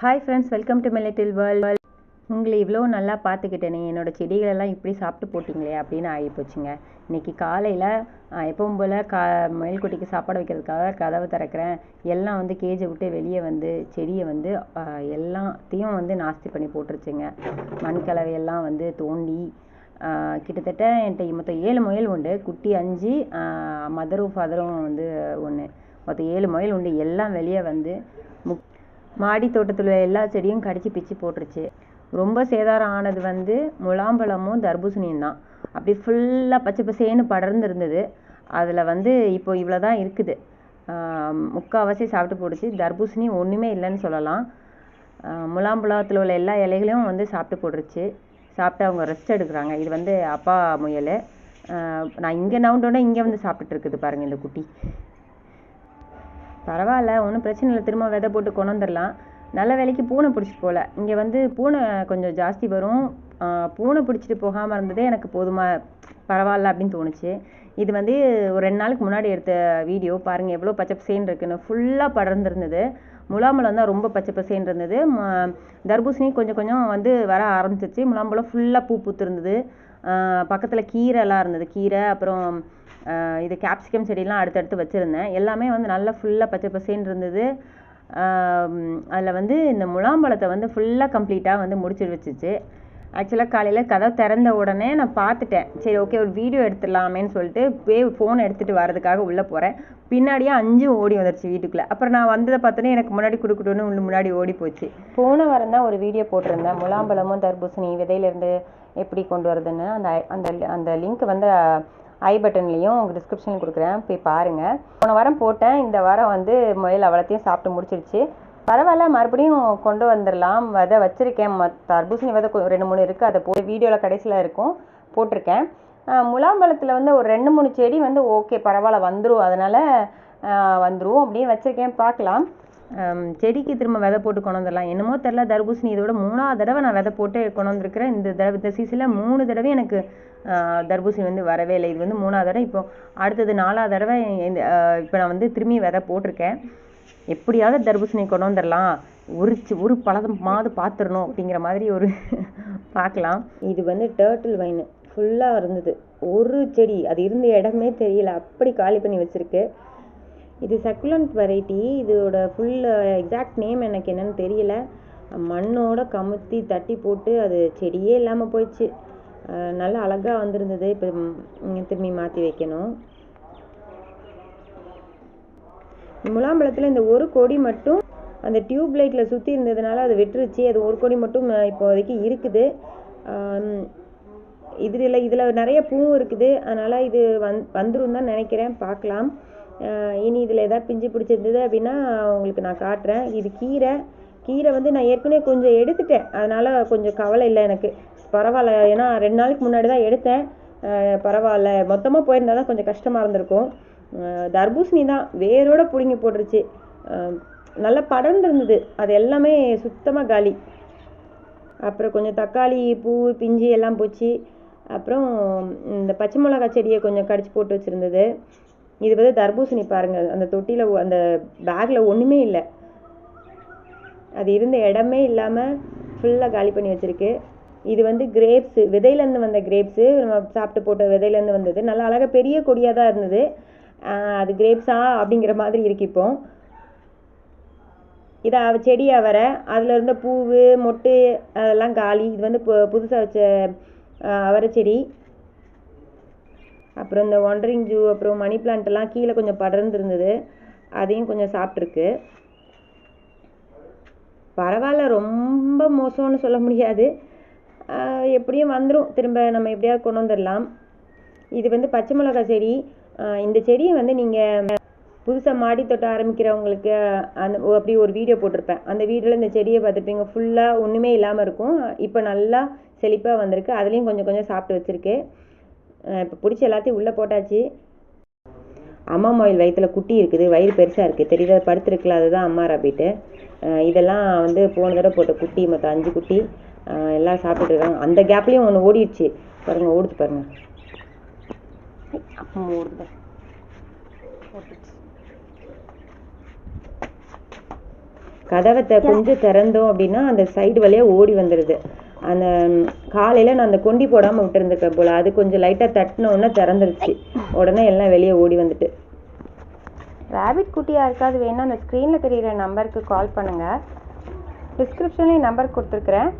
Hi friends welcome to Little World உங்களை இவ்வளோ நல்லா பார்த்துக்கிட்டேனே என்னோட செடிகளெல்லாம் இப்படி சாப்பிட்டு போட்டிங்களே அப்படின்னு ஆகி போச்சுங்க. இன்னைக்கு காலையில் எப்பவும் போல் கா மயில்குட்டிக்கு சாப்பாடு வைக்கிறதுக்காக கதவை திறக்கிறேன். எல்லாம் வந்து கேஜை விட்டு வெளியே வந்து செடியை வந்து எல்லாத்தையும் வந்து நாஸ்தி பண்ணி போட்டுருச்சுங்க. மண் கலவையெல்லாம் வந்து தோண்டி கிட்டத்தட்ட என்கிட்ட மொத்தம் ஏழு முயல் உண்டு. குட்டி அஞ்சு மதரும் ஃபாதரும் வந்து ஒன்று மொத்தம் ஏழு முயல் உண்டு. எல்லாம் வெளியே வந்து முக் மாடி தோட்டத்தில் உள்ள எல்லா செடியும் கடிச்சு பிச்சு போட்டுருச்சு. ரொம்ப சேதாரம் ஆனது வந்து முலாம்பழமும் தர்பூசணியும் தான். அப்படி ஃபுல்லாக பச்சை பசேன்னு படர்ந்து இருந்தது அதில் வந்து இப்போ இவ்வளோ தான் இருக்குது முக்கால்வாசி சாப்பிட்டு போட்டுச்சு தர்பூசணி ஒன்றுமே இல்லைன்னு சொல்லலாம். முலாம்பழத்தில் உள்ள எல்லா இலைகளையும் வந்து சாப்பிட்டு போட்டுருச்சு. சாப்பிட்டு அவங்க ரெஸ்ட் எடுக்கிறாங்க. இது வந்து அப்பா முயல். நான் இங்கே நவுண்டோன்னே இங்கே வந்து சாப்பிட்டுட்டு இருக்குது பாருங்கள் இந்த குட்டி. பரவாயில்ல ஒன்றும் பிரச்சனை இல்லை. திரும்ப விதை போட்டு கொண்டு வந்துடலாம் நல்ல வேலைக்கு பூனை பிடிச்சிட்டு போகல இங்கே வந்து பூனை கொஞ்சம் ஜாஸ்தி வரும். பூனை பிடிச்சிட்டு போகாமல் இருந்ததே எனக்கு போதுமா பரவாயில்ல அப்படின்னு தோணுச்சு. இது வந்து ஒரு ரெண்டு நாளுக்கு முன்னாடி எடுத்த வீடியோ. பாருங்கள் எவ்வளோ பச்சை பசேன்னு இருக்குன்னு. ஃபுல்லாக படர்ந்துருந்தது. முலாம்பழம் தான் ரொம்ப பச்சை பசேன்னு இருந்தது தர்பூசணி கொஞ்சம் கொஞ்சம் வந்து வர ஆரம்பிச்சிச்சு முலாம்பழம் ஃபுல்லாக பூ பூத்துருந்தது. பக்கத்தில் கீரைலாம் இருந்தது. கீரை அப்புறம் இது கேப்சிகம் செடியெலாம் அடுத்தடுத்து வச்சுருந்தேன். எல்லாமே வந்து நல்லா ஃபுல்லாக பச்சை பசேன்னு இருந்தது. அதில் வந்து இந்த முலாம்பழத்தை வந்து ஃபுல்லாக கம்ப்ளீட்டாக வந்து முடிச்சு வச்சுச்சு. ஆக்சுவலாக காலையில் கதவை திறந்த உடனே நான் பார்த்துட்டேன். சரி ஓகே ஒரு வீடியோ எடுத்துடலாமேன்னு சொல்லிட்டு போய் ஃபோன் எடுத்துகிட்டு வரதுக்காக உள்ளே போகிறேன் பின்னாடியே அஞ்சும் ஓடி வந்துருச்சு வீட்டுக்குள்ளே. அப்புறம் நான் வந்ததை பார்த்தோன்னே எனக்கு முன்னாடி கொடுக்கட்டும்னு உள்ள முன்னாடி ஓடி போச்சு. போன வாரம் தான் ஒரு வீடியோ போட்டிருந்தேன். முலாம்பழமும் தர்பூசணி விதையிலேருந்து எப்படி கொண்டு வரதுன்னு. அந்த அந்த அந்த லிங்க் வந்து ஐ பட்டன்லேயும் உங்கள் டிஸ்கிரிப்ஷனில் கொடுக்குறேன். போய் பாருங்கள் போன வாரம் போட்டேன். இந்த வாரம் வந்து முயல் அவ்வளோத்தையும் சாப்பிட்டு முடிச்சிருச்சு. பரவாயில்ல மறுபடியும் கொண்டு வந்துடலாம் விதை வச்சுருக்கேன். தர்பூசணி விதை ரெண்டு மூணு இருக்குது அதை போய் வீடியோவில் கடைசியில் இருக்கும். போட்டிருக்கேன். முலாம்பழத்தில் வந்து ஒரு ரெண்டு மூணு செடி வந்து ஓகே பரவாயில்ல வந்துடும் அதனால் வந்துடும் அப்படின்னு வச்சுருக்கேன். பார்க்கலாம். செடிக்கு திரும்ப விதை போட்டு கொண்டு வந்துடலாம். என்னமோ தெரில தர்பூசணி இதோட மூணாவது தடவை நான் விதை போட்டு கொண்டு வந்திருக்கிறேன். இந்த தடவை இந்த சீசனில் மூணு தடவை எனக்கு தர்பூசணி வந்து வரவே இல்லை. இது வந்து மூணாவது தடவை. இப்போ அடுத்தது நாலாவது தடவை இந்த இப்போ நான் வந்து திரும்பி விதை போட்டிருக்கேன். எப்படியாவது தர்பூசணி கொண்டு வந்துடலாம். ஒரு சி- ஒரு பழம் மாது பார்த்துடணும் அப்படிங்கிற மாதிரி ஒரு பார்க்கலாம். இது வந்து டேர்ட்டில் வைன் ஃபுல்லாக இருந்தது. ஒரு செடி அது இருந்த இடமே தெரியல. அப்படி காலி பண்ணி வச்சுருக்கு. இது சக்குலண்ட் வெரைட்டி இதோட ஃபுல் எக்ஸாக்ட் நேம் எனக்கு என்னன்னு தெரியல. மண்ணோட கமுத்தி தட்டி போட்டு அது செடியே இல்லாமல் போயிடுச்சு. நல்லா அழகாக வந்திருந்தது. இப்போ திரும்பி மாற்றி வைக்கணும். முலாம்பழத்தில் இந்த ஒரு கொடி மட்டும் அந்த டியூப் லைட்டில் சுற்றி இருந்ததுனால அது விட்டுருச்சு. அது ஒரு கொடி மட்டும் இப்போதைக்கு இருக்குது. இதில் இதில் நிறைய பூவும் இருக்குது. அதனால் இது வந் வந்துரும் தான் நினைக்கிறேன். பார்க்கலாம். இனி இதில் எதாவது பிஞ்சு பிடிச்சிருந்தது அப்படின்னா உங்களுக்கு நான் காட்டுறேன். இது கீரை. கீரை வந்து நான் ஏற்கனவே கொஞ்சம் எடுத்துட்டேன். அதனால் கொஞ்சம் கவலை இல்லை எனக்கு. பரவாயில்ல. ஏன்னா ரெண்டு நாளைக்கு முன்னாடி தான் எடுத்தேன். பரவாயில்ல. மொத்தமாக போயிருந்தா தான் கொஞ்சம் கஷ்டமாக இருந்திருக்கும். தர்பூசணி தான். வேரோட பிடுங்கி போட்டுருச்சு. நல்லா படர்ந்துருந்தது. அது எல்லாமே சுத்தமாக காலி. அப்புறம் கொஞ்சம் தக்காளி பூ பிஞ்சு எல்லாம் போச்சு. அப்புறம் இந்த பச்சை மிளகா செடியை கொஞ்சம் கடிச்சு போட்டு வச்சுருந்தது. இது வந்து தர்பூசணி பாருங்கள் அந்த தொட்டியில் அந்த பேக்கில் ஒன்றுமே இல்லை. அது இருந்த இடமே இல்லாமல் ஃபுல்லாக காலி பண்ணி வச்சுருக்கு. இது வந்து கிரேப்ஸு விதையிலேருந்து வந்த கிரேப்ஸு நம்ம சாப்பிட்டு போட்ட விதையிலேருந்து வந்தது. நல்லா அழகாக பெரிய கொடியாக தான் இருந்தது. அது கிரேப்ஸா அப்படிங்கிற மாதிரி இருக்கு இப்போ. இதை செடியாக வர அதில் இருந்த பூவு மொட்டு அதெல்லாம் காலி. இது வந்து புதுசாக வச்ச அவரை செடி. அப்புறம் இந்த ஒண்டரிங் ஜூ அப்புறம் மணி பிளான்ட்லாம் கீழே கொஞ்சம் படர்ந்து இருந்தது அதையும் கொஞ்சம் சாப்பிட்ருக்கு பரவாயில்ல ரொம்ப மோசம்னு சொல்ல முடியாது. எப்படியும் வந்துடும் திரும்ப நம்ம எப்படியாவது கொண்டு வந்துடலாம். இது வந்து பச்சை மிளகா செடி. இந்த செடியை வந்து நீங்கள் புதுசாக மாடி தொட்ட ஆரம்பிக்கிறவங்களுக்கு அந்த ஓ, அப்படி ஒரு வீடியோ போட்டிருப்பேன். அந்த வீடியோவில் இந்த செடியை பார்த்துருப்பீங்க. ஃபுல்லாக ஒன்றுமே இல்லாமல் இருக்கும். இப்போ நல்லா செழிப்பாக வந்திருக்கு. அதுலேயும் கொஞ்சம் கொஞ்சம் சாப்பிட்டு வச்சிருக்கு. இப்போ பிடிச்ச எல்லாத்தையும் உள்ளே போட்டாச்சு. அம்மா மயில் வயித்துல குட்டி இருக்குது வயிறு பெருசாக இருக்குது தெரியுதா? படுத்துருக்குல அதுதான் அம்மா ராபிட்டு. இதெல்லாம் வந்து போன தடவை போட்ட குட்டி மொத்தம் அஞ்சு குட்டி. எல்லாம் சாப்பிட்டுட்டு இருக்காங்க. அந்த கேப்லேயும் ஒன்று ஓடிடுச்சு. பாருங்க ஓடுது பாருங்க. ஐ, அப்பா ஓடுது. பாரு. போட்டுச்சு. கதவை த கொஞ்சம் திறந்தோம் அப்படின்னா அந்த சைடு வழியாக ஓடி வந்துடுது அந்த காலையில் நான் அந்த கொண்டி போடாமல் விட்டுருந்துருப்பேன் போல். அது கொஞ்சம் லைட்டாக தட்டினோடனே திறந்துருச்சு. உடனே எல்லாம் வெளியே ஓடி வந்துட்டு. ரேபிட் குட்டியாக இருக்காது வேணால் அந்த ஸ்க்ரீனில் தெரியிற நம்பருக்கு கால் பண்ணுங்கள் டிஸ்கிரிப்ஷன்லேயும் நம்பர் கொடுத்துருக்குறேன்.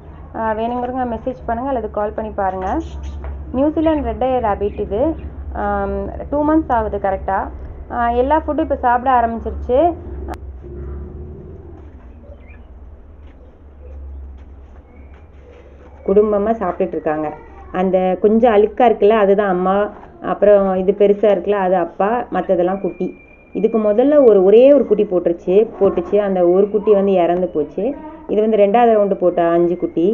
வேணுங்கிறவங்க மெசேஜ் பண்ணுங்கள் அல்லது கால் பண்ணி பாருங்கள் நியூசிலாண்ட் ரெட் ஐயர் ரேபிட் இது. டூ மந்த்ஸ் ஆகுது கரெக்டாக எல்லா ஃபுட்டும் இப்போ சாப்பிட ஆரம்பிச்சிருச்சு. குடும்பமாக சாப்பிட்டுட்டு இருக்காங்க அந்த கொஞ்சம் அழுக்காக இருக்குல்ல அதுதான் அம்மா அப்புறம் இது பெருசாக இருக்குல்ல அது அப்பா மற்றதெல்லாம் குட்டி. இதுக்கு முதல்ல ஒரு ஒரே ஒரு குட்டி போட்டுருச்சு போட்டுச்சு. அந்த ஒரு குட்டி வந்து இறந்து போச்சு. இது வந்து ரெண்டாவது ரவுண்டு போட்ட அஞ்சு குட்டி.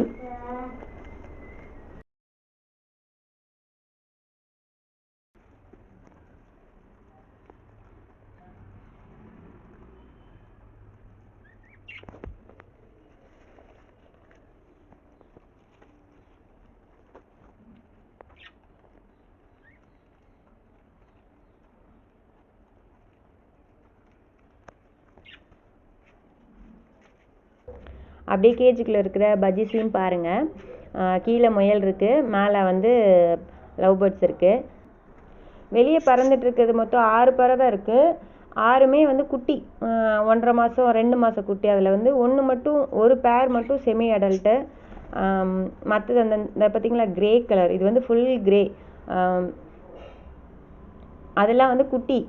அப்படியே கேஜுக்குள்ளே இருக்கிற பஜ்ஜிஸையும் பாருங்கள் கீழே முயல் இருக்குது மேலே வந்து லவ் பேர்ட்ஸ் இருக்குது வெளியே பறந்துட்டு இருக்கிறது மொத்தம் ஆறு பறவை இருக்குது ஆறுமே வந்து குட்டி. ஒன்றரை மாதம் ரெண்டு மாதம் குட்டி. அதில் வந்து ஒன்று மட்டும் ஒரு பேர் மட்டும் செமி அடல்ட்டு மற்றது அந்த இந்த பார்த்திங்களா கிரே கலர் இது வந்து ஃபுல் கிரே அதெல்லாம் வந்து குட்டி.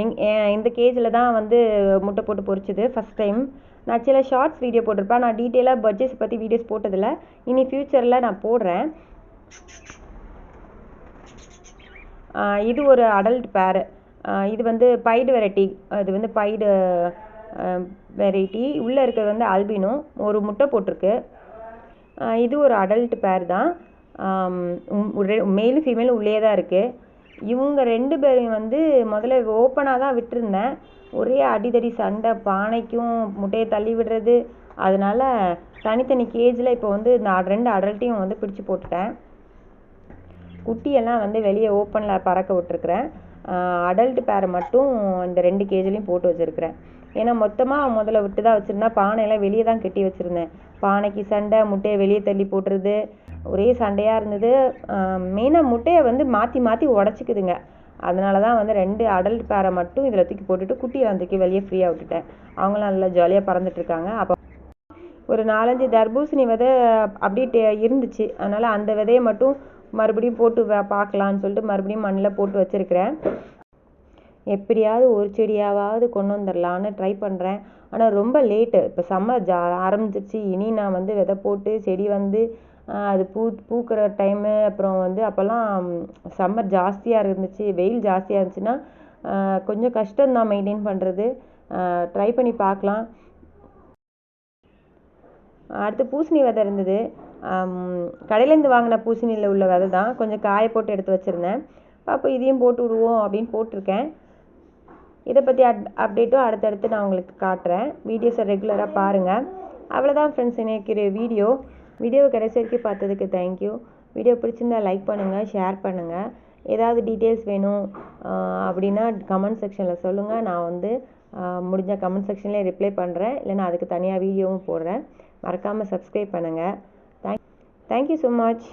எங் இந்த கேஜில் தான் வந்து முட்டை போட்டு பொரிச்சது ஃபஸ்ட் டைம் நான் சில ஷார்ட்ஸ் வீடியோ போட்டிருப்பேன். நான் டீட்டெயிலாக பட்ஜெட்ஸ் பற்றி வீடியோஸ் போட்டதில்ல. இனி ஃப்யூச்சரில் நான் போடுறேன். இது ஒரு அடல்ட் பேர் இது வந்து பைடு வெரைட்டி இது வந்து பைடு வெரைட்டி உள்ளே இருக்கிறது வந்து அல்பினோ ஒரு முட்டை போட்டிருக்கு. இது ஒரு அடல்ட் பேர் தான். மேலும் ஃபீமேலும் உள்ளே தான் இருக்குது இவங்க ரெண்டு பேரையும் வந்து முதல்ல ஓப்பனாக தான் விட்டுருந்தேன். ஒரே அடிதடி சண்டை பானைக்கும் முட்டையை தள்ளி விடுறது. அதனால தனித்தனி கேஜில் இப்போ வந்து இந்த ரெண்டு அடல்ட்டையும் வந்து பிடிச்சு போட்டுட்டேன். குட்டியெல்லாம் வந்து வெளியே ஓப்பனில் பறக்க விட்டுருக்குறேன். அடல்ட் பேரை மட்டும் இந்த ரெண்டு கேஜிலையும் போட்டு வச்சுருக்கிறேன். ஏன்னா மொத்தமாக முதல்ல விட்டு தான் வச்சுருந்தேன். பானையெல்லாம் வெளியே தான் கட்டி வச்சுருந்தேன். பானைக்கு சண்டை முட்டையை வெளியே தள்ளி போட்டுறது. ஒரே சண்டையாக இருந்தது. மெயினாக முட்டையை வந்து மாற்றி மாற்றி உடச்சிக்குதுங்க. அதனால தான் வந்து ரெண்டு அடல்ட் பேரை மட்டும் இதில் தூக்கி போட்டுட்டு குட்டியை தூக்கி வெளியே ஃப்ரீயாக விட்டுட்டேன். அவங்களும் நல்லா ஜாலியாக பறந்துட்டு இருக்காங்க. அப்போ ஒரு நாலஞ்சு தர்பூசணி விதை அப்படியே டே- இருந்துச்சு. அதனால் அந்த விதையை மட்டும் மறுபடியும் போட்டு பார்க்கலான்னு சொல்லிட்டு மறுபடியும் மண்ணில் போட்டு வச்சிருக்கிறேன். எப்படியாவது ஒரு செடியாவது கொண்டு வந்துடலான்னு ட்ரை பண்ணுறேன் ஆனால் ரொம்ப லேட்டு இப்போ சம்மர் ஜா ஆரம்பிச்சிருச்சு. இனி நான் வந்து விதை போட்டு செடி வந்து அது பூ பூக்கிற டைமு அப்புறம் வந்து அப்போல்லாம் சம்மர் ஜாஸ்தியாக இருந்துச்சு வெயில் ஜாஸ்தியாக இருந்துச்சுன்னா கொஞ்சம் கஷ்டம்தான் மெயின்டைன் பண்ணுறது ட்ரை பண்ணி பார்க்கலாம். அடுத்து பூசணி விதை இருந்தது. கடையிலேருந்து வாங்கின பூசணியில் உள்ள விதை தான். கொஞ்சம் காய போட்டு எடுத்து வச்சுருந்தேன். அப்போ இதையும் போட்டு விடுவோம் அப்படின்னு போட்டிருக்கேன். இதை பற்றி அட் அப்டேட்டும் அடுத்தடுத்து நான் உங்களுக்கு காட்டுறேன். வீடியோஸை ரெகுலராக பாருங்கள் அவ்வளோதான் ஃப்ரெண்ட்ஸ் எனக்கு வீடியோ வீடியோவை கடைசி வரைக்கும் பார்த்ததுக்கு தேங்க்யூ வீடியோ பிடிச்சிருந்தா லைக் பண்ணுங்கள் ஷேர் பண்ணுங்கள் ஏதாவது டீட்டெயில்ஸ் வேணும் அப்படின்னா கமெண்ட் செக்ஷனில் சொல்லுங்கள் நான் வந்து முடிஞ்ச கமெண்ட் செக்ஷன்லேயே ரிப்ளை பண்ணுறேன் இல்லைன்னா அதுக்கு தனியாக வீடியோவும் போடுறேன். மறக்காமல் சப்ஸ்கிரைப் பண்ணுங்கள் தேங்க் தேங்க்யூ ஸோ மச்